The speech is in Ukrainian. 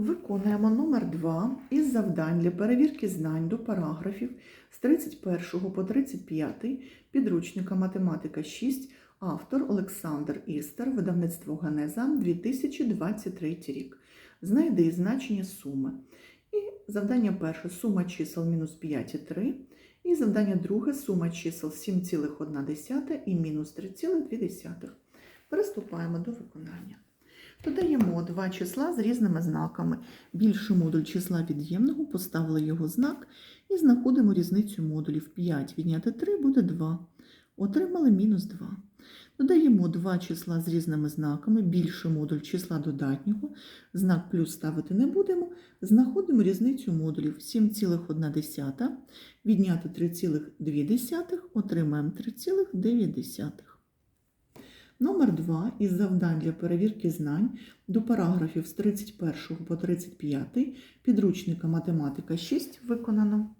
Виконуємо номер 2 із завдань для перевірки знань до параграфів з 31 по 35 підручника математика 6, автор Олександр Істер, видавництво Генеза, 2023 рік. Знайди значення суми. І завдання перше сума чисел мінус 5,3. І завдання друге сума чисел 7,1 і мінус 3,2. Переступаємо до виконання. Додаємо два числа з різними знаками. Більший модуль числа від'ємного, поставили його знак і знаходимо різницю модулів. 5 відняти 3 буде 2. Отримали мінус 2. Додаємо два числа з різними знаками. Більший модуль числа додатнього. Знак плюс ставити не будемо. Знаходимо різницю модулів 7,1. Відняти 3,2. Отримаємо 3,9. Номер 2 із завдань для перевірки знань до параграфів з 31 по 35 підручника математика 6 виконано.